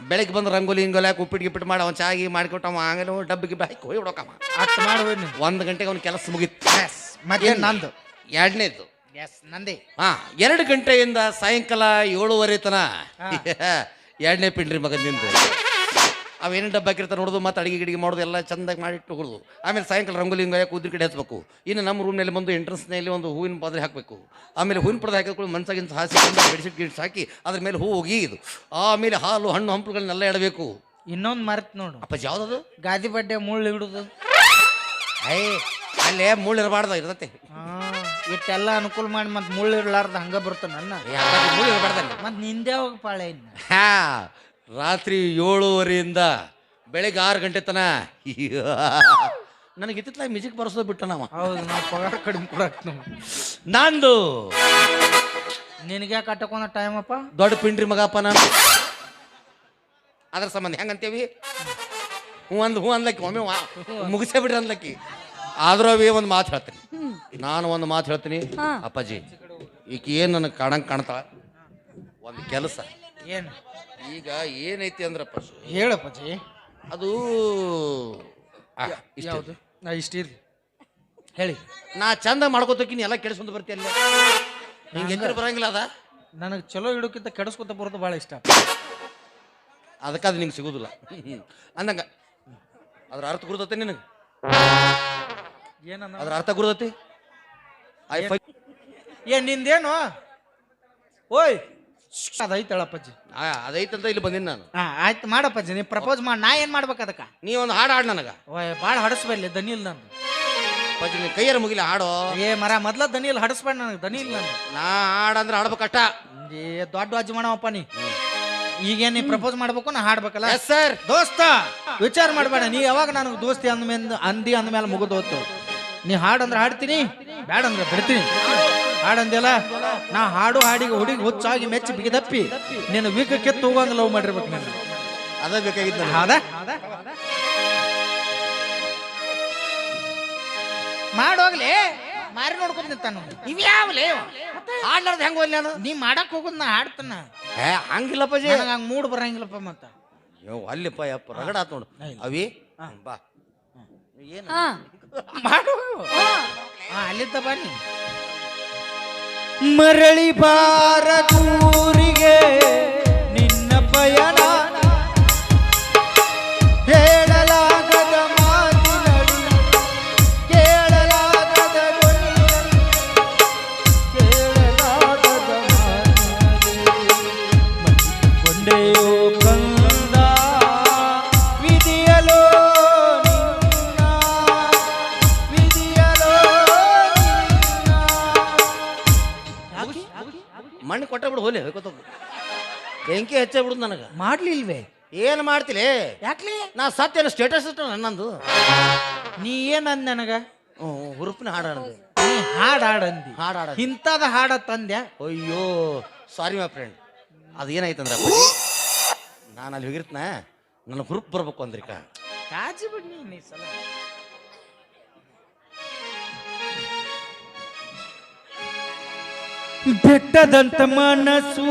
ಬೆಳಗ್ಗೆ ಬಂದು ರಂಗೋಲಿ ಹಿಂಗೋಲಿ ಹಾಕಿ ಉಪ್ಪಿಟ್ಟು ಗಿಪ್ಪಿಟ್ಟು ಮಾಡಿ ಅವ್ನು ಚಾಗಿ ಮಾಡಿಕೊಟ್ಟವ ಆಮೇಲೆ ಡಬ್ಬಿ ಡಬ್ಬಿಗೆ ಹಾಕಿ ಹೋಗಿ ಬಿಡೋಕಮ್ಮ. ಅಷ್ಟು ಒಂದು ಗಂಟೆಗೆ ಅವ್ನ ಕೆಲಸ ಮುಗೀತು. ಎಸ್ ಮತ್ತೆ ನಂದು? ಎರಡನೇದು. ಎಸ್ ನಂದೇ. ಹಾ ಎರಡು ಗಂಟೆಯಿಂದ ಸಾಯಂಕಾಲ ಏಳುವರೆ ತನ ಎರಡನೇ ಪಿಂಡ್ರಿ ಮಗ ನಿಂದು. ಅವೇನು ಡಬ್ಬ ಇರ್ತಾರೆ ನೋಡೋದು ಮತ್ತು ಅಡಿಗೆ ಗಿಡಿಗೆ ಮಾಡೋದು ಎಲ್ಲ ಚಂದಾಗಿ ಮಾಡಿಟ್ಟು ಹೋಗೋದು. ಆಮೇಲೆ ಸಾಯಂಕಾಲ ರಂಗೋಲಿ ಹಿಂಗೆ ಕೂದ್ರ ಕಡೆ ಹಚ್ಬೇಕು. ಇನ್ನು ನಮ್ಮ ರೂಮ್ನಲ್ಲಿ ಬಂದು ಎಂಟ್ರೆನ್ಸ್ನಲ್ಲಿ ಒಂದು ಹೂವಿನ ಪಾದ್ರೆ ಹಾಕಬೇಕು. ಆಮೇಲೆ ಹೂವಿನ ಹಾಕಿದ ಹಾಕಿದ್ಕೊಂಡು ಮನ್ಸಾಗಿನ ಹಾಸಿ ಬೆಡ್ಶೀಟ್ ಗಿಡ್ಸ್ ಹಾಕಿ ಅದ್ರ ಮೇಲೆ ಹೋಗಿ ಇದು. ಆಮೇಲೆ ಹಾಲು ಹಣ್ಣು ಹಂಪಲುಗಳನ್ನೆಲ್ಲ ಇಡಬೇಕು ಇನ್ನೊಂದು ಮರ್ತ್ ನೋಡು. ಅಪ್ಪ ಯಾವ್ದದು? ಗಾದಿ ಬಡ್ಡೆ ಮುಳ್ಳು ಹಿಡುದು. ಐ ಅಲ್ಲೇ ಮುಳ್ಳು ಇರಬಾರ್ದು ಇರ್ತತೆ ಇಟ್ಟೆಲ್ಲ ಅನುಕೂಲ ಮಾಡಿ ಮತ್ತೆ ಮುಳ್ಳು ಇರ್ಲಾರ್ದ ಹಂಗ ಬರ್ತಾನ ನನ್ನ. ಮುಳ್ಳು ಇರಬಾರ್ದಲ್ಲ. ಮತ್ತೆ ನಿಂದೆ ಹೋಗಿ ಪಾಳೆ ಇನ್ನು. ಹಾ ರಾತ್ರಿ ಏಳುವರೆಯಿಂದ ಬೆಳಗ್ಗೆ ಆರು ಗಂಟೆ ತನ ನನಗೆ ಇತ್ತಿತ್ತಲ ಮ್ಯೂಸಿಕ್ ಬರ್ಸೋದು ಬಿಟ್ಟ ನಾವು. ಹೌದು ನಾವು ಪಗಾರ ಕಡಿಮೆ ಕೊಡಕ್ ನಾವು ನಂದು. ನಿನಗೆ ಕಟ್ಟಕೊಂಡ ಟೈಮ್ ಅಪ್ಪ? ದೊಡ್ಡ ಪಿಂಡ್ರಿ ಮಗಪ್ಪ ನಾನು. ಅದ್ರ ಸಂಬಂಧ ಹೆಂಗಂತೇವಿ ಹ್ಞೂ ಅಂದ್ ಹ್ಞೂ ಅಂದ್ಲಕ್ಕಿ ಒಮ್ಮೆ ವಾ- ಮುಗಿಸೇ ಬಿಡ್ರಿ ಅಂದಕ್ಕಿ ಆದ್ರೂ ಅವೇ ಒಂದು ಮಾತು ಹೇಳ್ತೀನಿ. ನಾನು ಒಂದು ಮಾತು ಹೇಳ್ತೀನಿ. ಅಪ್ಪಾಜಿ ಈಕೆ ಏನು ನನಗೆ ಕಾಣಂಗೆ ಕಾಣ್ತಾಳ? ಒಂದು ಕೆಲಸ. ಏನು? ಈಗ ಏನೈತಿ ಅಂದ್ರಪ್ಪ ಹೇಳಪ್ಪಜಿ ಅದು ಆ, ಇಷ್ಟೇ. ಯಾವುದು? ನಾ ಇಷ್ಟ ಇರ್ಲಿ. ಹೇಳಿ. ನಾ ಚಂದ ಮಾಡ್ಕೋತಕ್ಕಿನ ಎಲ್ಲ ಕೆಡಿಸ್ಕೊಂಡು ಬರ್ತೀಯಲ್ಲ ನಿಂಗೆ ಎಚ್ಚರ ಬರಂಗಿಲ್ಲ ಅದ? ನನಗೆ ಚಲೋ ಇಡೋಕ್ಕಿಂತ ಕೆಡಿಸ್ಕೊತ ಬರೋದು ಭಾಳ ಇಷ್ಟ. ಅದಕ್ಕೆ ಅದು ನಿಂಗೆ ಸಿಗೋದಿಲ್ಲ. ಅಂದಂಗ ಅದ್ರ ಅರ್ಥ ಗುರುದತ್ತೆ ನಿನಗೆ? ಏನನ್ನ? ಅದ್ರ ಅರ್ಥ ಐ ಫೈ ಏ ನಿಂದೇನು? ಓಯ್ ಅದೈತಳಪ್ಪಾಜಿ ಅದೈತಂತ ಇಲ್ಲಿ ಬಂದಿನಿ ನಾನು. ಹಾ ಆಯ್ತು ಮಾಡಪ್ಪಾಜಿ ನೀ ಪ್ರಪೋಸ್ ಮಾಡಿ ನಾ ಏನು ಮಾಡ್ಬೇಕು ಅದಕ್ಕೆ? ನೀ ಒಂದು ಹಾಡು ಹಾಡು ನನಗೆ. ಓಯ್ ಭಾಳ ಹಡಸ್ಬೇಡ್ಲಿ ದನಿ ಇಲ್ಲ ನಂದು. ಪಜ್ಜಿ ನೀ ಕೈಯರ ಮುಗಿಲಿ ಹಾಡು? ಏ ಮರ ಮೊದ್ಲ ದನಿ ಇಲ್ಲ ಹಡಸ್ಬೇಡ ನನಗೆ ದನಿಲ್ ಇಲ್ಲ ನಂದು. ನಾ ಹಾಡಂದ್ರೆ ಹಾಡ್ಬೇಕಷ್ಟ? ಏ ದೊಡ್ಡ ಅಜ್ಜಿ ಮಾಡವಪ್ಪ ನೀ ಈಗೇನ್ ನೀ ಪ್ರಪೋಸ್ ಮಾಡ್ಬೇಕು ನಾ ಹಾಡ್ಬೇಕಲ್ಲ? ಸರ್ ದೋಸ್ತ ವಿಚಾರ ಮಾಡಬೇಡ ನೀ ಯಾವಾಗ ನನಗೆ ದೋಸ್ತಿ ಅಂದ್ಮೇಲೆ ಅಂದಿ ಅಂದ್ಮೇಲೆ ಮುಗಿದೋತು. ನೀ ಹಾಡಂದ್ರೆ ಹಾಡ್ತೀನಿ ಬ್ಯಾಡ ಅಂದ್ರೆ ಬಿಡ್ತೀನಿ. ಹಾಡಂದಿಲ್ಲ ನಾ ಹಾಡು ಹಾಡಿಗೆ ಹುಡುಗಿ ಹುಚ್ಚಾಗಿ ಮೆಚ್ಚಿ ಬಿಗಿದಪ್ಪಿ. ನಿನ್ನ ವೀಕ ಕೆತ್ತು ಹೋಗಂಗ ಲವ್ ಮಾಡಿರ್ಬೇಕು ನಾನು ಅದೇ ಬೇಕಾಗಿದ್ದ ಅದ ಹೌದಾ? ಮಾಡೋಗ್ಲಿ ಮಾರಿ ನೋಡ್ಕೊಂಡ್ ನಿಂತಾನು ಇವ್ಯಾವಲೇ ಹಾಡ್ಲಾರ್ದ ಹೆಂಗೆ ಹೋಗ್ಲಿ ಅದು? ನೀ ಮಾಡಕ್ ಹೋಗುದ್ ನಾ ಹಾಡ್ತಾನ. ಏ ಹಂಗಿಲ್ಲಪ್ಪ ಜಿ. ನನಗೆ ಹಂಗ ಮೂಡ್ ಬರಂಗಿಲ್ಲಪ್ಪ ಮತ್ತ. ಅಯ್ಯೋ ಅಲ್ಲಿಪ್ಪ ಯಪ್ಪ ರಗಡ ಆತ್ ನೋಡು. ಅವಿ ಬಾ. ಏನು ಹಾ. ಮಾಡು. ಹಾ ಅಲ್ಲಿದ್ದ ಬನ್ನಿ. ಮರಳಿ ಬಾರದೂರಿಗೆ ನಿನ್ನ ಪಯಣ ಬೆಂಕಿ ಹಚ್ಚಬಿಡುದು ನನಗೆ. ಮಾಡ್ಲಿಲ್ವೇ? ಏನು ಮಾಡ್ತಿಲಿ? ಯಾಕ್ಲಿ? ನಾ ಸತ್ಯನ ಸ್ಟೇಟಸ್ ಇಟ್ಟು ನನ್ನಂದು. ನೀ ಏನಂದ ನನಗ? ಹ್ಞೂ ಹುರುಪಿನ ಹಾಡು ಹಾಡೋದು ನೀ ಹಾಡ್ ಹಾಡಂದಿ ಹಾಡು ಇಂಥದ ಹಾಡ ತಂದ್ಯ? ಅಯ್ಯೋ ಸಾರಿ ಮೈ ಫ್ರೆಂಡ್ ಅದು ಏನಾಯ್ತಂದ್ರೆ ನಾನು ಅಲ್ಲಿ ಹೋಗಿರ್ತನ ನನ್ನ ಹುರುಪ್ ಬರ್ಬೇಕು ಅಂದ್ರಿಕ. ಕಾಜಿ ಬಿಡ್ನಿ ನೀ ಸಲ. ಬೆಟ್ಟದಂತ ಮನಸ್ಸು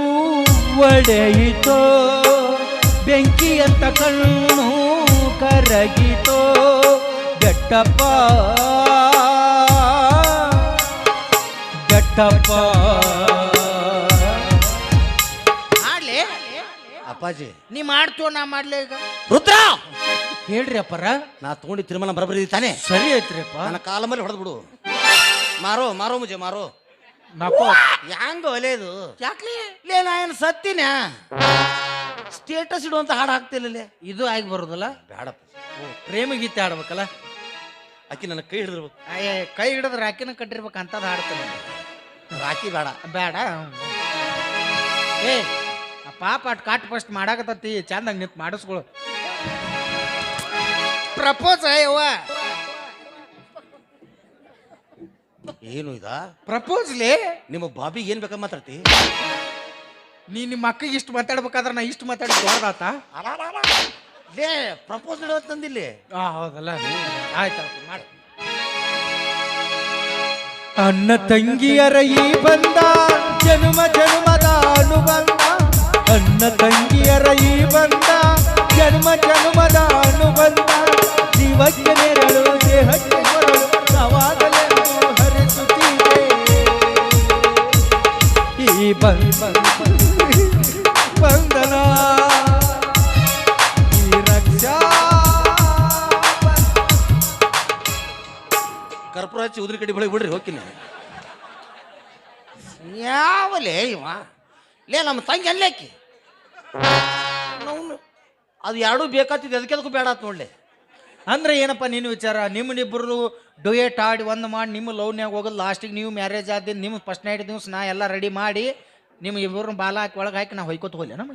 ಒಡೆಯಿತೋ ಬೆಂಕಿಯಂತ ಕಣ್ಣು ಕರಗಿತೋ ಬೆಟ್ಟಪ್ಪ ಬೆಟ್ಟಪ್ಪ ಮಾಡ್ಲಿ. ಅಪ್ಪಾಜಿ. ನೀ ಮಾಡ್ತೋ ನಾ ಮಾಡ್ಲಿ ಈಗ. ರುದ್ರ! ಹೇಳ್ರಿ ಅಪ್ಪರ. ನಾ ತಗೊಂಡಿ ತಿರುಮಲ ಬರಬರಿ ತಾನೆ? ಸರಿ ಐತ್ರಿಪ್ಪ ನನ್ನ ಕಾಲ ಮೇಲೆ ಹೊಡೆದ್ಬಿಡು. ಮಾರೋ ಮಾರೋ ಮುಜೆ ಮಾರೋ. ನಕೋ. ಹ್ಯಾಂಗ ಒಲೆದು? ಯಾಕ್ಲಿ? ಲೇ ನಾ ಏನು ಸತ್ತಿನ? ಸ್ಟೇಟಸ್ ಇಡುವಂತ ಹಾಡು ಹಾಕ್ತಿಲ್ಲ ಇದು ಆಗಿ ಬರೋದಲ್ಲ? ಬೇಡಪ್ಪ ಪ್ರೇಮ ಗೀತೆ ಆಡ್ಬೇಕಲ್ಲ ಆಕಿ ನನ್ನ ಕೈ ಹಿಡಿದಿರ್ಬೇಕು. ಅಯ್ಯ ಕೈ ಹಿಡಿದ್ರೆ ರಾಕಿನ ಕಟ್ಟಿರ್ಬೇಕು ಅಂತ ಹಾಡ್ತಾನೆ. ರಾಕಿ ಬೇಡ. ಬೇಡ? ಏ ಆ ಪಾಪ ಅಟ್ ಕಾಟ್ ಫಸ್ಟ್ ಮಾಡಾಕತ್ತತಿ ಚಂದಾಗ ನಿಂತು ಮಾಡಿಸ್ಕೊಳು. ಪ್ರಪೋಸ್ ಯವ್ವ. ಏನು ಇದಾ? ಪ್ರಪೋಸ್ಲಿ? ನಿಮ್ಮ ಬಾಬಿಗೆ ಏನ್ ಬೇಕ ಮಾತಾಡ್ತಿ? ನೀ ನಿಮ್ಮ ಅಕ್ಕಗೆ ಇಷ್ಟು ಮಾತಾಡ್ಬೇಕಾದ್ರೆ ನಾ ಇಷ್ಟು ಮಾತಾಡಿ ದೊಡ್ಡದಾತ? ಲೇ ಪ್ರಪೋಸ್ ತಂದಿಲ್ಲಿ ಆ ಹೌದಲ್ಲ ಆಯ್ತು ಮಾಡಿ. ಅಣ್ಣ ತಂಗಿಯರ ಈ ಬಂದ ಜನುಮ ಜನುಮದ ಅನುಬಂಧ. ಅಣ್ಣ ತಂಗಿಯರ ಈ ಬಂದ ಜನ್ಮ ಜನುಮದ ಅನುಬಂಧ. ಜೀವಕ್ಕೆ ನೆರಳು ದೇಹಕ್ಕೆ ಸವಾದಲೆಂದು ಬಂಧನ ಈ ರಕ್ಷಾ ಕರ್ಪೂರ ಹಚ್ಚಿ ಉದ್ರಿ ಕಡಿ ಬೆಳಗ್ಗೆ ಬಿಡ್ರಿ ಹೋಗ್ತೀನಿ. ಯಾವಲೇ ಇವ? ಲೇ ನಮ್ಮ ತಂಗಿ ಅಲ್ಲೇಕಿ ಅದು ಎರಡೂ ಬೇಕಾತಿದ್ದು ಅದಕ್ಕೆ ಅದಕ್ಕೂ ಬೇಡ ಆತ್ ನೋಡ್ಲಿ. ಅಂದ್ರೆ ಏನಪ್ಪ ನಿನ್ನ ವಿಚಾರ? ನಿಮ್ಮನ್ನಿಬ್ಬರು ಡೊಯೇಟ್ ಆಡಿ ಒಂದು ಮಾಡಿ ನಿಮ್ಮ ಲವ್ನ್ಯಾಗ ಹೋಗೋದು ಲಾಸ್ಟಿಗೆ ನೀವು ಮ್ಯಾರೇಜ್ ಆದ ನಿಮ್ಮ ಫಸ್ಟ್ ನೈಟ್ ದಿವ್ಸ ನಾ ಎಲ್ಲ ರೆಡಿ ಮಾಡಿ ನಿಮ್ಮ ಇಬ್ಬರನ್ನ ಬಾಲ ಹಾಕಿ ಒಳಗೆ ಹಾಕಿ ನಾ ಹೊಯ್ಕೋತ ಹೋಗ್ಲಿ ನಮ್ಮ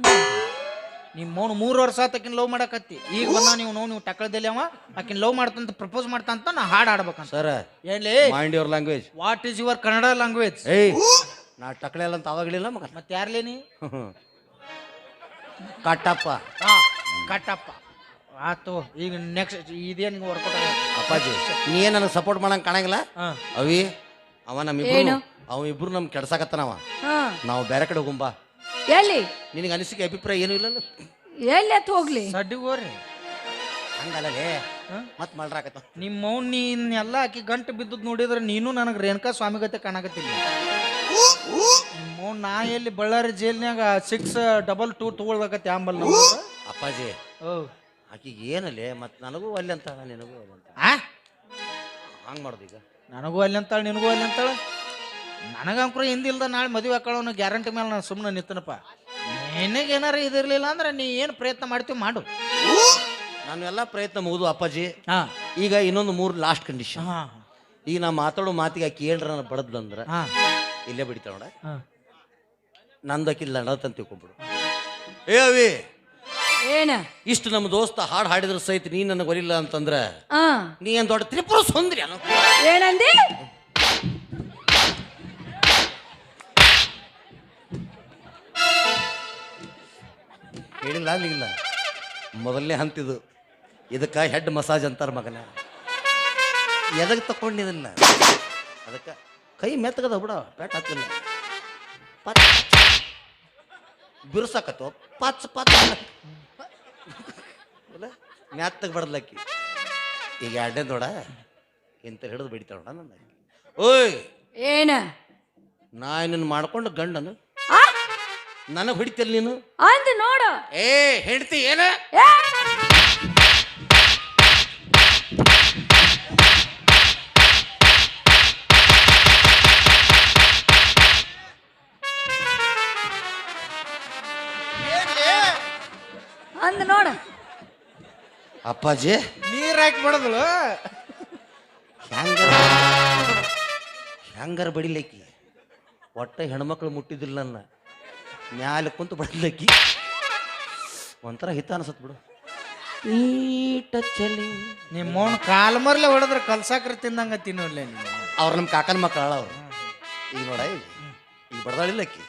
ನಿಮ್ಮ ಮೌನ ಮೂರು ವರ್ಷ ಆತಕಿನ ಲವ್ ಮಾಡಕತ್ತಿ. ಈಗ ಬಂದ ನೀವು ನೋವು ನೀವು ಟಕ್ಕಳದಲ್ಲಿ ಅವ ಆಕಿನ ಲವ್ ಮಾಡ್ತಂತ ಪ್ರಪೋಸ್ ಮಾಡ್ತಂತ ನಾ ಹಾಡು ಆಡ್ಬೇಕಂತ sir ಏನ್ಲಿ? Mind your language what is your Kannada language ಏಯ್! ನಾ ಟಕಳೆ ಅಂತ ಅವಾಗಲಿಲ್ಲ ಮಗ. ಮತ್ತೆ ಯಾರ್ಲೇನಿ ಕಟ್ಟಪ್ಪ. ಹಾ ಕಟ್ಟಪ್ಪ. ಆತು ಈಗ ನೆಕ್ಸ್ಟ್ ಇದೇನು ವರ್ಕೌಟ್ ಅಪ್ಪಾಜಿ ನೀ ಏನ್ ನನಗೆ ಸಪೋರ್ಟ್ ಮಾಡಂಗೆ ಕಾಣಂಗಿಲ್ಲ? ಹಾಂ. ಅವಿ ಅವ ನಮ್ಮಿಬ್ರು ಅವ ಇಬ್ರು ನಮ್ ಕೆಡ್ಸಾಕತ್ತನವ ಹಾ. ನಾವು ಬೇರೆ ಕಡೆ ಹೋಗುಂಬಾ. ಎಲ್ಲಿ? ನಿನಗೆ ಅನಿಸಿಕೆ ಅಭಿಪ್ರಾಯ ಏನು ಇಲ್ಲ ಎಲ್ಲಿ ಅತ್ ಹೋಗ್ಲಿ? ಸಡ್ಡಿಗೆ ಹೋಗ್ರಿ. ಹಂಗಲ್ಲೇ ಹಾಂ? ಮತ್ ಮಾಡ್ರಾಕತ್ತ ನಿಮ್ಮ ಮೌನ್ ನೀನೆಲ್ಲ ಆಕಿ ಗಂಟು ಬಿದ್ದದ್ ನೋಡಿದ್ರೆ ನೀನು ನನಗೆ ರೇಣುಕಾ ಸ್ವಾಮಿ ಗತೆ ಕಾಣಕತ್ತಿಲ್ಲ. ನಿಮ್ಮ ಮೌನ್ ನಾ ಎಲ್ಲಿ ಬಳ್ಳಾರಿ ಜೈಲ್ನ್ಯಾಗ ಸಿಕ್ಸ್ ಡಬಲ್ ಟೂ ತಗೊಳ್ಬೇಕತ್ತೆ ಆಂಬಲ್ ಅಪ್ಪಾಜಿ ಓ ಆಕಿಗೆ ಏನಲ್ಲೇ ಮತ್ ನನಗೂ ಅಲ್ಲಿ ಅಂತ ನಿನಗೂ ಅಲ್ಲಿ ಅಂತ ಆ? ಹಂಗ್ ಮಾಡೋದು ಈಗ. ನನಗೂ ಅಲ್ಲಿ ಅಂತಾಳೆ ನಿನಗೂ ಅಲ್ಲಿ ಅಂತಾಳೆ ನನಗಂಕ್ರು ಹಿಂದಿಲ್ದ ನಾಳೆ ಮದುವೆ ಹಾಕೊಳ್ಳೋನು ಗ್ಯಾರಂಟಿ ಮೇಲೆ ನಾನು ಸುಮ್ಮನೆ ನಿಂತನಪ್ಪ. ನಿನಗೆ ಏನಾರ ಇದಿರ್ಲಿಲ್ಲ ಅಂದ್ರೆ ನೀ ಏನು ಪ್ರಯತ್ನ ಮಾಡ್ತೀವಿ ಮಾಡು. ನಾನು ಎಲ್ಲ ಪ್ರಯತ್ನ ಮುಗಿದು ಅಪ್ಪಾಜಿ. ಹಾಂ. ಈಗ ಇನ್ನೊಂದು ಮೂರು ಲಾಸ್ಟ್ ಕಂಡೀಷನ್ ಹಾಂ. ಈಗ ನಾ ಮಾತಾಡೋ ಮಾತಿಗೆ ಆಕಿ ಏನ್ರ ಬಡದ್ಲಂದ್ರೆ ಹಾಂ. ಇಲ್ಲೇ ನಂದಕ್ಕಿಲ್ಲ ಹಾಂ. ನಂದು ಆಕಿ ಲಡತ್ ತಿಳ್ಕೊಂಬಿಡು ಏ ಅವಿ ಏನ? ಇಷ್ಟು ನಮ್ಮ ದೋಸ್ತ ಹಾಡು ಹಾಡಿದ್ರ ಸಹಿತ ನೀ ನನಗೆ ಒಲಿಲ್ಲ ಅಂತಂದ್ರ ಆ. ನೀ ಏನ್ ದೊಡ್ಡ ತ್ರಿಪುರ ಸುಂದ್ರಿ ಅನು? ಏನಂದಿ? ಹೇಳಿಲ್ಲ ಆಗ್ಲಿಲ್ಲ ಮೊದಲನೇ ಹಂತಿದು ಇದಕ್ಕೆ ಹೆಡ್ ಮಸಾಜ್ ಅಂತಾರ ಮಗನ. ಎದಕ್ಕೆ ತಕೊಂಡಿದಿಲ್ಲ ಅದಕ್ಕೆ ಕೈ ಮೆತ್ತಗದ ಬಿಡ ಪೇಟ್ ಹಾಕಿಲ್ಲ ಪತ್ ಬಿರ್ಸಾಕತ್ತು? ಪಚ್ ಪಚ್ ಮ್ಯಾತ್ತಗೆ ಬಡದ್ಲಕ್ಕಿ. ಈಗ ಎರಡನೇ ನೋಡ ಇಂತ ಹಿಡಿದು ಬಿಡ್ತಾಳ ನೋಡ ನನ್ನ ಓಯ್! ಏನ? ನಾ ನಿನ್ನ ಮಾಡ್ಕೊಂಡು ಗಂಡನು? ನನಗೆ ಹೊಡಿತಲ್ಲ ನೀನು? ಅಂದ್ ನೋಡು. ಏ ಹೆಂಡತಿ ಏನ? ಅಪ್ಪಾಜಿ? ನೀರ್ ಹಾಕಿ ಬಿಡೋದಲ್ಲ ಹೆಂಗಾರ ಹೆಂಗಾರ ಬಡಿಲಕ್ಕಿ? ಒಟ್ಟ ಹೆಣ್ಮಕ್ಳು ಮುಟ್ಟಿದಿಲ್ಲ ನನ್ನ. ಮ್ಯಾಲೆ ಕುಂತು ಬಡಿಲಕ್ಕಿ ಒಂಥರ ಹಿತ ಅನ್ಸತ್ ಬಿಡು. ಈಟ ಚಲಿ. ನಿಮ್ಮ ಮೌನ್ ಕಾಲ್ ಮರ್ಲೆ ಹೊಡೆದ್ರೆ ಕಲ್ಸಾಕ್ರ ತಿಂದಂಗ ತಿನ್ನೋಲ್ಲ ನೀನು. ಅವ್ರು ನಮ್ಮ ಕಾಕನ ಮಕ್ಕಳ ಅವ್ರು. ಈಗ ನೋಡ ಈಗ ಬಡದಾಳಿಲ್ಲಕ್ಕಿ. ಬಡ್ದಾಳಿಲ್ಲಕ್ಕಿ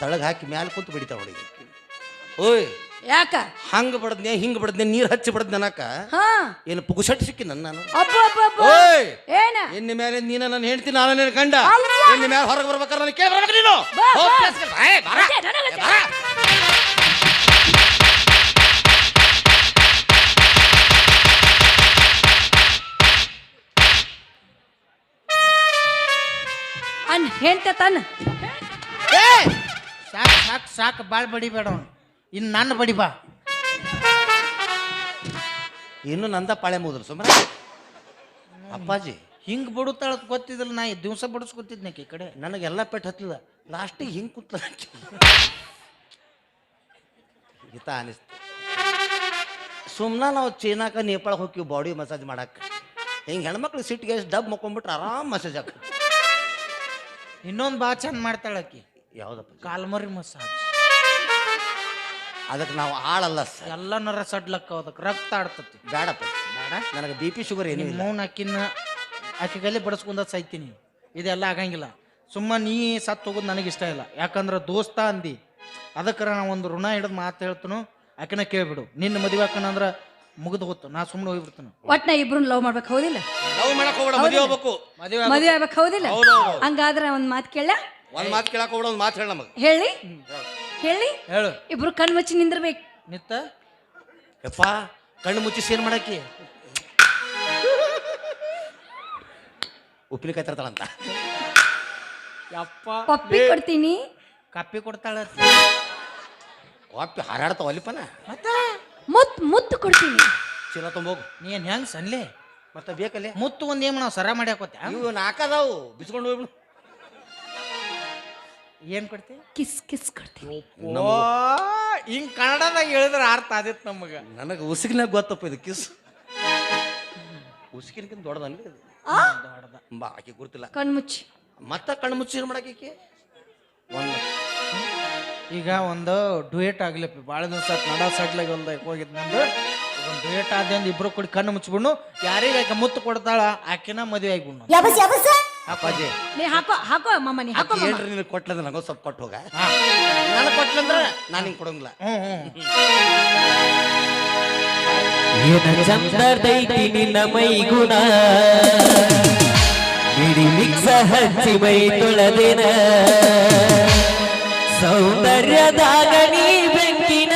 ತಳಗ್ ಹಾಕಿ ಮ್ಯಾಲೆ ಕುಂತು ಬಿಡಿತಾವ ನೋಡಿ ಓಯ್ ಯಾಕ? ಹಂಗ ಬಡದ್ನೆ ಹಿಂಗ ಬಡದ್ನೆ ನೀರ್ ಹಚ್ಚಿ ಬಡದ್ನೆ ಅನ್ನಕ? ಹಾ. ಏನು ಪುಗುಸಟ್ ಸಿಕ್ಕಿ ನನ್ನ ನಾನು ಅಪ್ಪ ಅಬ್ಬ ಓಯ್! ಏನ? ನಿನ್ನ ಮೇಲೆ ನೀನ ನನ್ನ ಹೆಂಡತಿ ನಾನು ನಿನ್ನ ಕಂಡ ಇನ್ನ ಮೇಲೆ ಹೊರಗೆ ಬರ್ಬೇಕಾದ್ರೆ ನನಗೆ ಕೇಳ್ಬೇಕು ನೀನು? ಬಾ, ಹೋಗ್ ಬಾ. ಕೆಲ್ಸಕ್ಕೆ ಬಾ, ಏ, ಬಾರ. ಅದೇ, ನನಗತ್ತೆ. ಏ, ಬಾರ. ಅನ್ ಹೆಂತ ತನ್ನ ಏ! ಸಾಕು ಸಾಕು ಸಾಕು ಬಾಳ್ ಬಡಿಬೇಡ ಅವ್ನು. ಇನ್ನು ನನ್ನ ಬಡಿ ಬಾ. ಇನ್ನು ನಂದ ಪಾಳೆ ಮುದ್ರು ಸುಮ್ರ ಅಪ್ಪಾಜಿ. ಹಿಂಗೆ ಬಡುತ್ತಾಳ ಗೊತ್ತಿದ್ದಿಲ್ಲ ನಾ ದಿವಸ ಬಡಿಸ್ಕೊತಿದ್ನ ಈ ಕಡೆ. ನನಗೆಲ್ಲ ಪೆಟ್ಟು ಹತ್ತಲಿಲ್ಲ ಲಾಸ್ಟಿಗೆ ಹಿಂಗೆ ಕೂತ್ಲ ಹಿತ ಅನಿಸ್ತು. ಸುಮ್ಮನೆ ನಾವು ಚೀನಾಕ ನೇಪಾಳ ಹೋಗ್ತೀವಿ ಬಾಡಿ ಮಸಾಜ್ ಮಾಡಕ್ಕೆ ಹಿಂಗೆ ಹೆಣ್ಮಕ್ಳು ಸಿಟ್ಟಿಗೆ ಡಬ್ ಮಕ್ಕೊಂಡ್ಬಿಟ್ರೆ ಆರಾಮ್ ಮಸಾಜ್ ಹಾಕ ಇನ್ನೊಂದು ಭಾಳ ಚಂದ ಮಾಡ್ತಾಳ ಆಕಿ. ಯಾವ್ದಪ್ಪ ಕಾಲ್ಮರಿ ಮಸಾಜ್. ಅದಕ್ಕೆ ನಾವು ಆಳಲ್ಲ ಸರ್. ಎಲ್ಲ ನರ ಸಡ್ಲಕ್ಕ ಅದಕ್ಕೆ ರಕ್ತ ಆಡ್ತತಿ. ಬೇಡಪ್ಪ ಬೇಡ ನನಗೆ ಬಿ ಪಿ ಶುಗರ್ ಏನು ನಿಮ್ಮ ಇಲ್ಲ. ಮೌನ ಅಕ್ಕಿನ ಆಕಿಗಲ್ಲಿ ಬಡಿಸ್ಕೊಂಡ ಸಾಯ್ತೀನಿ. ಇದೆಲ್ಲ ಆಗಂಗಿಲ್ಲ. ಸುಮ್ಮ ನೀ ಸತ್ತು ಹೋಗೋದು ನನಗೆ ಇಷ್ಟ ಇಲ್ಲ. ಯಾಕಂದ್ರೆ ದೋಸ್ತ ಅಂದಿ. ಅದಕ್ಕರ ನಾ ಒಂದು ಋಣ ಹಿಡಿದು ಮಾತು ಹೇಳ್ತನು. ಆಕಿನ ಕೇಳ್ಬಿಡು. ನಿನ್ನ ಮದುವೆ ಅಂದ್ರೆ ಮುಗಿದು ಹೋಗ್ತು ನಾ ಸುಮ್ಮನೆ ಹೋಗ್ಬಿಡ್ತಾನೆ. ಒಟ್ನ ಇಬ್ರನ್ನ ಲವ್ ಮಾಡ್ಬೇಕು ಹೌದಿಲ್ಲ? ಲವ್ ಮಾಡಕ್ ಹೋಗ್ಬೇಡ ಮದುವೆ ಹೋಗ್ಬೇಕು ಮದುವೆ ಮದುವೆ ಆಗ್ಬೇಕು ಹೌದಿಲ್ಲ? ಹೌದೌದು. ಹಂಗಾದ್ರೆ ಒಂದ್ ಮಾತು ಕೇಳ. ಒಂದ್ ಮಾತು ಕೇಳಕ್ ಹೋಗ್ಬೇಡ ಒಂದು ಮಾತು ಹೇಳ ನಮಗೆ. ಹೇಳಿ. ಹೇಳಿ. ಹೇಳು. ಇಬ್ರು ಕಣ್ಣು ಮುಚ್ಚಿ ನಿಂದಿರ್ಬೇಕು. ನಿತ್ತ ಯಪ್ಪ ಕಣ್ಣು ಮುಚ್ಚಿಸಿ ಏನು ಮಾಡಕ್ಕೆ? ಉಪ್ಪಿನಕಾಯಿ ತರ್ತಾಳಂತ. ಯಪ್ಪ. ಪಪ್ಪಿ ಕೊಡ್ತೀನಿ. ಕಪ್ಪಿ ಕೊಡ್ತಾಳ ಕಾಪಿ ಹಾರಾಡ್ತಾವ ಅಲ್ಲಿಪನ. ಮತ್ತ? ಮುತ್ ಮುತ್ತು ಕೊಡ್ತೀನಿ. ಚೀಲ ತುಂಬೋಗು. ನೀನ್ ಹೆಂಗ್ ಸನ್ಲೆ? ಮತ್ತೆ ಬೇಕಲ್ಲೇ? ಮುತ್ತು ಒಂದ್ ಏನ್ ನಾವು ಸರ ಮಾಡ್ಯಾಕೋತೆ ಇವು ನಾಲ್ಕದಾವು ಬಿಸ್ಕೊಂಡು ಹೋಗ್ಬಿಡು. ಏನ್ ಕೊಡ್ತಿ? ಕಿಸ್ ಕಿಸ್ ಕೊಡ್ತೀವಿ ಓ ಹಿಂಗ್ ಕನ್ನಡದಾಗ ಹೇಳಿದ್ರೆ ಅರ್ಥ ಆದಿತ್ತು ನಮಗ. ನನಗೆ ಉಸಿಗಿನಾಗ ಗೊತ್ತಪ್ಪ ಇದು ಕಿಸ್. ಉಸಿಗಿನಕ್ಕಿಂತ ದೊಡ್ಡದಲ್ಲ ಇದು. ಆ? ಬಾ ಆಕೆ ಗುರ್ತಿಲ್ಲ. ಕಣ್ಮುಚ್ಚಿ. ಮತ್ತ ಕಣ್ಣು ಮುಚ್ಚಿ ಏನು ಮಾಡಕ್ಕೆ ಒಂದು ಈಗ ಒಂದು ಡುಯೇಟ್ ಆಗ್ಲಿಪ್ಪ. ಭಾಳ ದಿನ ಸತ್ ನಡ ಸಡ್ಲಾಗ ಒಂದು ಹೋಗಿದ್ ನಂದು. ಒಂದು ಡುಯೇಟ್ ಆದ್ಯಂದ್ ಇಬ್ರು ಕೂಡಿ ಕಣ್ಣು ಮುಚ್ಬಿಡ್ನು. ಯಾರಿಗೆ ಆಕೆ ಮುತ್ತು ಕೊಡ್ತಾಳ ಆಕೆನ ಮದುವೆ ಆಗಿಬಿಡ್ನು. ಅಪ್ಪಾಜಿ. ನೀ ಹಾಕೋ ಹಾಕೋ ಮಮ್ಮ ನೀ ಹಾಕೋ ಮಮ್ಮ ಏನ್ರಿ ನಿನಗೆ ಕೊಟ್ಲದ ನನಗೂ ಸ್ವಲ್ಪ ಕೊಟ್ಟು ಹೋಗ. ನನಗೆ ಕೊಟ್ಲಂದ್ರ ನಾನು ಹಿಂಗೆ ಕೊಡಂಗಿಲ್ಲ. ಏನ ಚಂದದೈತಿ ನಿನ್ನ ಮೈಗುಣ. ಬಿಡಿ ಮಿಕ್ಸ ಹಚ್ಚಿ ಮೈ ತೊಳೆದಿನ. ಸೌಂದರ್ಯದಾಗ ನೀ ಬೆಂಕಿನ.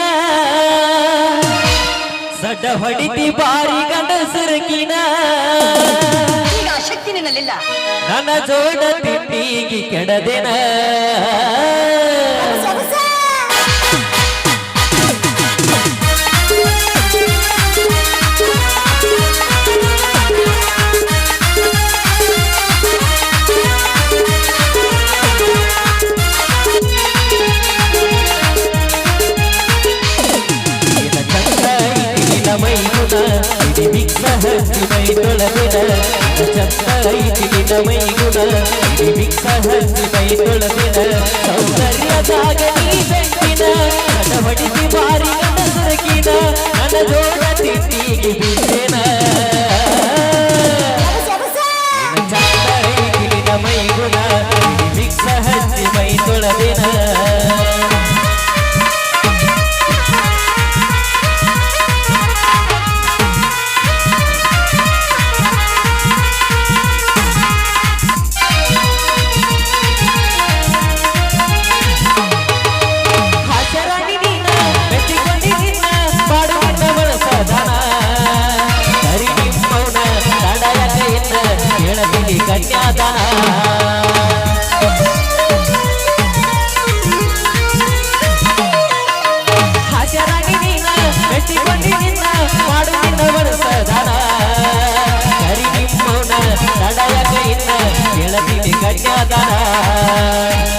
ಸಡ್ಡ ಹೊಡಿತಿ ಬಾರಿ ಗಂಡಸರಕಿನ. ಈಗ ನಿನ್ನಲ್ಲಿಲ್ಲ ನನ್ನ ಜೋಡ ತಿಂಡಿಗೆ ಕೆಡದೆನ? ಮೈ ಚಂದ ಐತಿ ನಿನ್ನ ಮೈಗುಣ ಇಡಿ ಮಿಕ್ಸ ಹಚ್ಚಿ ಮೈ ತೊಳೆದಿನ ಏನ ಚಂದ ಐತಿ ನಿನ್ನ ಮೈಗುಣ ಇಡಿ ಮಿಕ್ಸ ಹಚ್ಚಿ ಮೈ ತೊಳೆದಿನ ಸೌಂದರ್ಯದಾಗ ನೀ ಬೆಂಕಿನ ನನ್ನ ಹೊಡಿಸಿ ಬಾರಿ ನನ್ನ ನನ್ನ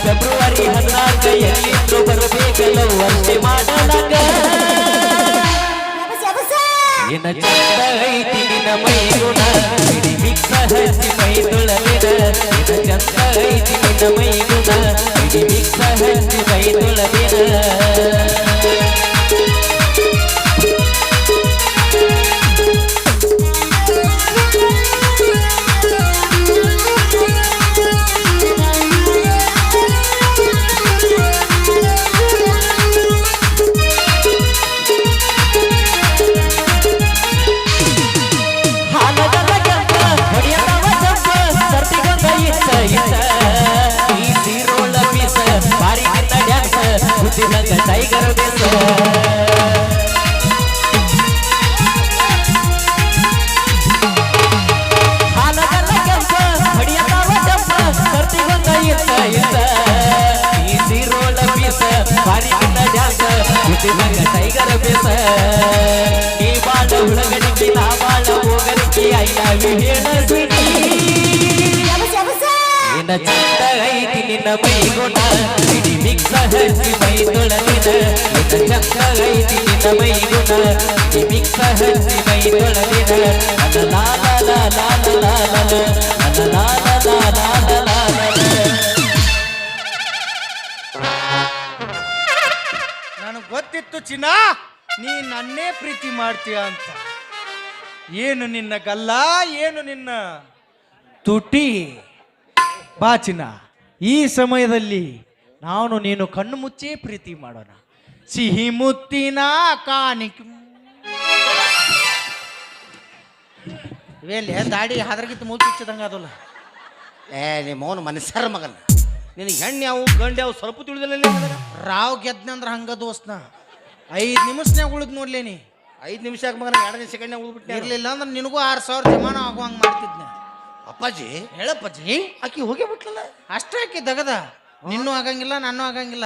ಫೆಬ್ರವರಿ ಹದಿನಾಲ್ಕು ಎಲ್ಲಿದ್ರು ಬರಬೇಕಲ್ಲ ವರ್ಷೆ ಮಾಡಲಾಗ. ಏನ ಚಂದ ಐತಿ ಮೈಗುಣ ಇಡಿ ಮಿಕ್ಸ ಹಚ್ಚಿ ಮೈ ತೊಳಲಿನ ಏನ ಚಂದ ಐತಿ ನಿನ್ನ ಚಂದ ನಿನ್ನ ನನಗೆ ಗೊತ್ತಿತ್ತು ಚಿನ್ನ ನೀ ನನ್ನೇ ಪ್ರೀತಿ ಮಾಡ್ತೀಯ ಅಂತ. ಏನು ನಿನ್ನ ಗಲ್ಲ, ಏನು ನಿನ್ನ ತುಟಿ? ಬಾಚಿನ, ಈ ಸಮಯದಲ್ಲಿ ನಾನು ನೀನು ಕಣ್ಣು ಮುಚ್ಚಿ ಪ್ರೀತಿ ಮಾಡೋಣ. ಸಿಹಿ ಮುತ್ತಿನ ಕಾಣಿಕೆ. ಇವೆಲ್ಲ ದಾಡಿ ಹಾದ್ರಗಿತ್ತು ಮುಚ್ಚಿಚ್ಚದಂಗ ಅದಲ್ಲ ಏ, ನಿಮ್ಮ ಅವನು ಮನುಷ್ಯರ ಮಗನ. ನಿನಗೆ ಹೆಣ್ಣು ಯಾವ, ಗಂಡು ಯಾವ ಸ್ವಲ್ಪ ತಿಳಿದಿಲ್ಲ ರಾವ್ ಗೆದ್ನಂದ್ರ ಹಂಗ ದೋಸ್ತ್ನ ಐದು ನಿಮಿಷನ್ಯಾಗ ಉಳಿದ್ ನೋಡ್ಲೇನಿ. ಐದು ನಿಮಿಷ ಮಗನ ಎರಡನೇ ಸೆಕೆಂಡ್ನಾಗ ಉಳ್ಬಿಟ್ಟೆ ಇರ್ಲಿಲ್ಲ ಅಂದ್ರೆ ನಿನಗೂ ಆರು ಸಾವಿರ ಜಮಾನ ಆಗುವಂಗೆ ಮಾಡ್ತಿದ್ನೆ. ಅಪ್ಪಾಜಿ. ಹೇಳಪ್ಪಾಜಿ? ಆಕಿ ಹೋಗಿ ಬಿಟ್ಲಲ್ಲ? ಅಷ್ಟೇ ಆಕಿ ದಗದ. ನಿನ್ನೂ ಆಗಂಗಿಲ್ಲ ನಾನು ಆಗಂಗಿಲ್ಲ.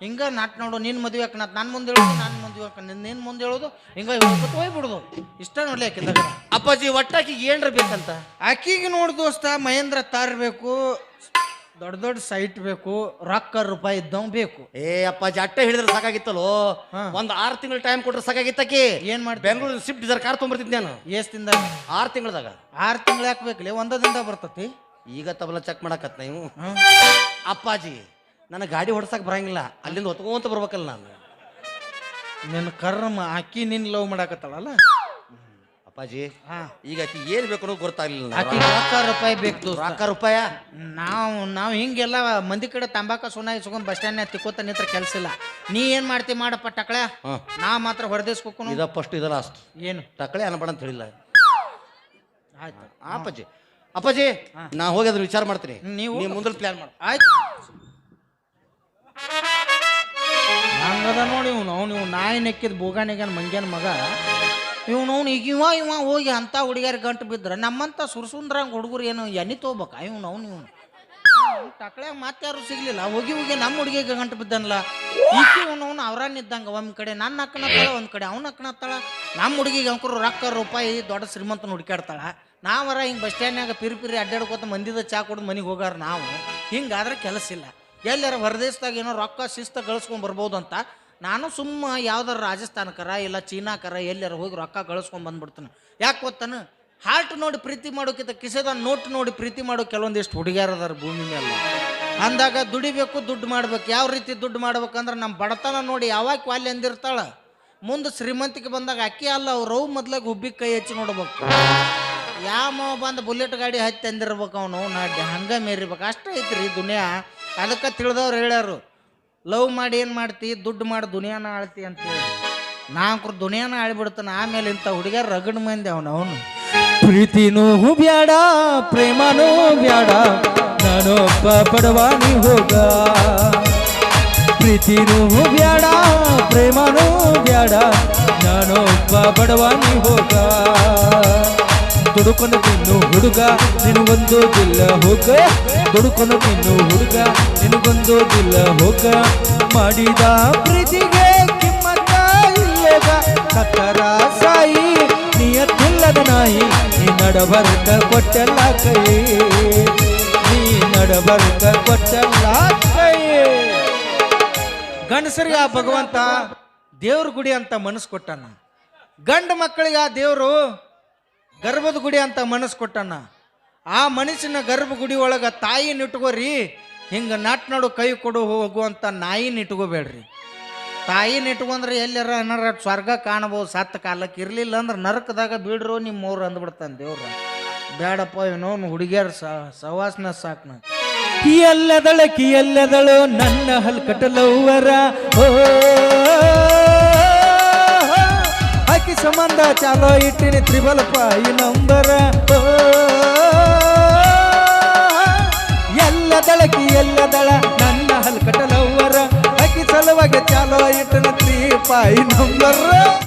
ಹಿಂಗ ನಾಟ್ ನೋಡು ನಿನ್ನ ಮದುವೆ ಹಾಕ ನಾನು ಮುಂದೆ ಹೇಳೋದು ನಾನು ಮುಂದೆ ಹಾಕ ನಿನ್ನ ಮುಂದೆ ಹೇಳೋದು ಹಿಂಗ ಹೋಗ್ಬಿಟ್ಟು ಹೋಗ್ಬಿಡುದು. ಇಷ್ಟ ನೋಡ್ಲಿ ಆಕಿ ದಗದ. ಅಪ್ಪಾಜಿ ಒಟ್ಟಾಕಿ ಏನ್ರ ಬೇಕಂತ? ಆಕಿಗೆ ನೋಡು ದೋಸ್ತ ಮಹೇಂದ್ರ ತಾರ್ ಬೇಕು ದೊಡ್ಡ ದೊಡ್ಡ ಸೈಟ್ ಬೇಕು ರೊಕ್ಕ ರೂಪಾಯಿ ಇದ್ದವ್ ಬೇಕು. ಏ ಅಪ್ಪ ಜಟ್ಟೆ ಹಿಡಿದ್ರೆ ಸಾಕಾಗಿತ್ತಲ್ಲೋ? ಹಾ. ಒಂದ್ ಆರ್ ತಿಂಗಳ ಟೈಮ್ ಕೊಟ್ರೆ ಸಾಕಾಗಿತ್ತಕಿ? ಏನ್ ಮಾಡಿ ಬೆಂಗಳೂರು ಶಿಫ್ಟ್ ಡಿಸೈರ್ ಕಾರ್ ತೊಂಬರ್ತಿದ್ ನಾನು. ಏಸ್ತಿಂದ ಆರ್ ತಿಂಗಳದಾಗ. ಆರು ತಿಂಗಳು ಒಂದ ಒಂದದಿಂದ ಬರ್ತತಿ. ಈಗ ತಬಲ ಚೆಕ್ ಮಾಡಕತ್ ನೀವು. ಹ್ಮ್. ಅಪ್ಪಾಜಿ ನನ್ನ ಗಾಡಿ ಹೊಡ್ಸಕ್ ಬರಂಗಿಲ್ಲ. ಅಲ್ಲಿಂದ ಹೊತ್ಕೊಂತ ಬರ್ಬೇಕಲ್ಲ ನಾನು. ನಿನ್ನ ಕರ್ಮ ಅಕ್ಕಿ ನಿನ್ ಲವ್ ಮಾಡಾಕತ್ತಾಳಲ್ಲ? ಅಪ್ಪಾಜಿ ಈಗ ಆಕಿ ಏನ್ ಬೇಕು ಅನ್ನೋದು ಗೊತ್ತಾಗ್ಲಿಲ್ಲ ರೊಕ್ಕ ರೂಪಾಯಿ ಬೇಕು ದೋಸ್ತ. ರೊಕ್ಕ ರೂಪಾಯ? ನಾವು ನಾವು ಹಿಂಗೆಲ್ಲ ಮಂದಿ ಕಡೆ ತಂಬಾಕ ಸುಣ್ಣ ಇಸ್ಕೊಂಡ್ ಬಸ್ ಸ್ಟ್ಯಾಂಡ್ ತಿಕ್ಕೋತ ನಿಂತ್ರ ಕೆಲಸ ಇಲ್ಲ. ನೀ ಏನ್ ಮಾಡ್ತಿ ಮಾಡಪ್ಪ ಟಕಳೆ? ಹಾ. ನಾ ಮಾತ್ರ ಹೊರದೇಸ್ಕೋನು ಇದ ಫಸ್ಟ್ ಇದ ಲಾಸ್ಟ್ ಏನು? ಟಕಳೆ ಅನ್ಬೇಡ ಅಂತ ಹೇಳಿಲ್ಲ. ಆಯ್ತು. ಆ, ಅಪ್ಪಾಜಿ ಅಪ್ಪಾಜಿ ನಾ ಹೋಗಿ ಅದ್ರ ವಿಚಾರ ಮಾಡ್ತೀನಿ. ನೀವು- ನೀವು ಮುಂದೆ ಪ್ಲಾನ್ ಮಾಡಿ. ಆಯ್ತು. ಹಂಗದ ನೋಡಿ ಇವ್ನು. ಅವ್ನು ಇವ್ ನಾಯಿ ನೆಕ್ಕಿದ ಬೋಗಾನಿಗನ್ ಮಂಗ್ಯನ ಮಗ. ಇವ್ನು ಅವ್ನು ಈಗ ಇವ ಇವ ಹೋಗಿ ಅಂತ ಹುಡುಗಿಯರ್ ಗಂಟು ಬಿದ್ರ. ನಮ್ಮಂತ ಸುರ್ಸುಂದ್ರಂಗ್ ಹುಡುಗರು ಏನು ಎಣ್ಣೆ ತಗೋಬೇಕ? ಇವ್ನು ಅವ್ನು ಇವ್ನು. ಟಕಳೆ ಯಾರು ಸಿಗ್ಲಿಲ್ಲ. ಹೋಗಿ ಹೋಗಿ ನಮ್ಮ ಹುಡುಗಿಗೆ ಗಂಟು ಬಿದ್ದನಲ್ಲ ಈಕೆ ಅವ್ನು ಅವ್ರನ್ನ ಇದ್ದಂಗೆ ಒಂದು ಕಡೆ, ನನ್ನ ಅಕ್ಕನತ್ತಾಳ ಒಂದು ಕಡೆ, ಅವ್ನ ಅಕ್ಕನತ್ತಾಳ ನಮ್ಮ ಹುಡುಗಿಗೆ ಅಂಕರು ರೊಕ್ಕ, ರೂಪಾಯಿ, ದೊಡ್ಡ ಶ್ರೀಮಂತನ ಹುಡುಕಾಡ್ತಾಳ ನಾವರ ಹಿಂಗೆ ಬಸ್ ಸ್ಟ್ಯಾಂಡ್ನಾಗ ಪಿರಿ ಪಿರಿ ಅಡ್ಡಾಡ್ಕೋತ ಮಂದಿದ ಚಾ ಕುಡ್ದು ಮನೆಗೆ ಹೋಗಾರ ನಾವು. ಹಿಂಗಾದ್ರೆ ಕೆಲಸ ಇಲ್ಲ. ಎಲ್ಲಾರ ಹೊರದೇಶದಾಗ ಏನೋ ರೊಕ್ಕ, ಶಿಸ್ತ ಗಳಿಸ್ಕೊಂಡ್ ಬರ್ಬೋದು ಅಂತ ನಾನು ಸುಮ್ಮ ಯಾವ್ದಾರ ರಾಜಸ್ಥಾನಕರ ಇಲ್ಲ ಚೀನಾಕರ ಎಲ್ಲಾರ ಹೋಗಿ ರೊಕ್ಕ ಕಳಿಸ್ಕೊಂಡು ಬಂದ್ಬಿಡ್ತಾನೆ. ಯಾಕೆ ಗೊತ್ತಾನ? ಹಾರ್ಟ್ ನೋಡಿ ಪ್ರೀತಿ ಮಾಡೋಕ್ಕಿಂತ ಕಿಸೆದ ನೋಟ್ ನೋಡಿ ಪ್ರೀತಿ ಮಾಡೋ ಕೆಲವೊಂದಿಷ್ಟು ಅದಾರ ಭೂಮಿ ಮೇಲೆ. ಅಂದಾಗ ದುಡಿಬೇಕು, ದುಡ್ಡು ಮಾಡ್ಬೇಕು. ಯಾವ ರೀತಿ ದುಡ್ಡು ಮಾಡ್ಬೇಕಂದ್ರೆ ನಮ್ಮ ಬಡತನ ನೋಡಿ ಯಾವಾಗ ಕ್ವಾಲಿ ಅಂದಿರ್ತಾಳ? ಮುಂದೆ ಶ್ರೀಮಂತಿಗೆ ಬಂದಾಗ ಅಕ್ಕಿ ಅಲ್ಲ ಅವ್ರು ಮೊದ್ಲಾಗ ಹುಬ್ಬಿಗೆ ಕೈ ಹಚ್ಚಿ ನೋಡ್ಬೇಕು. ಯಾವ ಬಂದು ಬುಲೆಟ್ ಗಾಡಿ ಹತ್ತಿ ಅಂದಿರ್ಬೇಕು ಅವನು. ನಾ ಹಂಗ ಮೇರಿಬೇಕು ಅಷ್ಟೇ ಐತ್ರಿ ದುನಿಯಾ. ಅದಕ್ಕೆ ತಿಳಿದವ್ರು ಹೇಳ್ಯಾರು ಲವ್ ಮಾಡಿ ಏನು ಮಾಡ್ತಿ? ದುಡ್ಡು ಮಾಡಿ ದುನಿಯಾನ ಆಳ್ತಿ ಅಂತೇಳಿ. ನಾಲ್ಕು ದುನಿಯಾನ ಆಳ್ಬಿಡ್ತಾನೆ. ಆಮೇಲೆ ಇಂಥ ಹುಡುಗ ರಗಡ್ ಮಂದಿ ಅವನು ಅವನು. ಪ್ರೀತಿನೂ ಬ್ಯಾಡ, ಪ್ರೇಮನೂ ಬ್ಯಾಡ. ನಾನೊಬ್ಬ ಬಡವಾನಿ ಹೋಗ. ಪ್ರೀತಿನೂ ಬ್ಯಾಡ, ಪ್ರೇಮನೂ ಬ್ಯಾಡ. ನಾನೊಬ್ಬ ಬಡವಾನಿ ಹೋಗ. ದುಡುಕೊಂಡು ತಿನ್ನು ಹುಡುಗ, ನಿನಗೊಂದು ದಿಲ್ಲ ಹೋಗ. ದುಡುಕೊಂಡು ತಿನ್ನು ಹುಡುಗ, ನಿನಗೊಂದು ದಿಲ್ಲ ಹೋಗ. ಮಾಡಿದ ಪ್ರೀತಿಗೆ ಕಿಮ್ಮತ್ತ ಇಲ್ಲೋಗ ಸತ್ತರ ಸಾಯಿ, ನಿಯತ್ತಿಲ್ಲದ ನಾಯಿ, ನೀ ನಡಬರ್ಕ ಕೊಟ್ಟಲ್ಲ ಕೈ. ನೀ ನಡಬರ್ಕ ಕೊಟ್ಟಲ್ಲ ಕೈ. ಗಂಡಸರಿಗೆ ಆ ಭಗವಂತ ದೇವ್ರ ಗುಡಿ ಅಂತ ಮನಸ್ಸು ಕೊಟ್ಟಾನ. ಗಂಡು ಮಕ್ಕಳಿಗೆ ಆ ದೇವರು ಗರ್ಭದ ಗುಡಿ ಅಂತ ಮನಸ್ಸು ಕೊಟ್ಟಣ್ಣ. ಆ ಮನಸ್ಸಿನ ಗರ್ಭ ಗುಡಿ ಒಳಗೆ ತಾಯಿನ ಇಟ್ಕೋರಿ, ಹಿಂಗೆ ನಾಟ್ನಾಡು ಕೈ ಕೊಡು ಹೋಗುವಂಥ ನಾಯಿನ ಇಟ್ಕೋಬೇಡ್ರಿ. ತಾಯಿನ ಇಟ್ಕೊಂಡ್ರೆ ಎಲ್ಲಾರ ಏನಾರ ಸ್ವರ್ಗ ಕಾಣಬಹುದು ಸತ್ತ ಕಾಲಕ್ಕೆ ಇರಲಿಲ್ಲ ಅಂದ್ರೆ ನರಕದಾಗ ಬೀಡ್ರು ನಿಮ್ಮ ಊರು ಅಂದ್ಬಿಡ್ತಾನೆ ದೇವ್ರ. ಬೇಡಪ್ಪ ಏನೋ ಹುಡುಗಿಯರ್ ಸವಾಸನ ಸಾಕ್ನ. ಕಿಯಲ್ಲದಳ ಎಲ್ಲದಳು ನನ್ನ ಹಲ್ಕಟಲವರ ಓ ಸಂಬಂಧ ಚಾಲೋ ಇಟ್ಟಿನಿ ತ್ರಿಬಲಪ್ಪ, ಈ ನಂಬರ. ಎಲ್ಲ ದಳಕಿ, ಎಲ್ಲ ದಳ, ನನ್ನ ಹಲ್ಕಟಲವರ ಆಕಿ ಸಲುವಾಗಿ ಚಾಲೋ ಇಟ್ಟಿನ ತ್ರೀ ಪಾಯಿ ನಂಬರ.